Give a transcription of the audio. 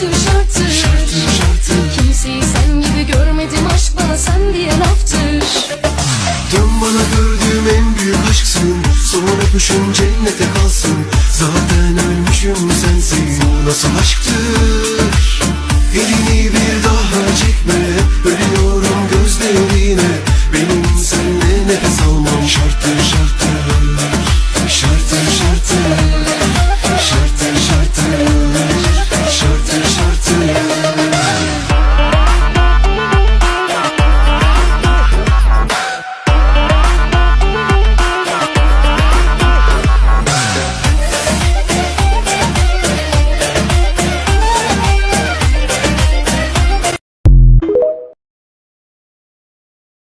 şarttır şarttır, şarttır, şarttır. Kimseyi sen gibi görmedim aşk bana sen diye laftır. Dön bana gördüğüm en büyük aşksın. Son öpüşüm cennete kalsın. Zaten ölmüşüm sensin. Nasıl aşktır? Elini bir daha çekme. Ölüyorum gözlerine. Benim seninle nefes almam şarttır.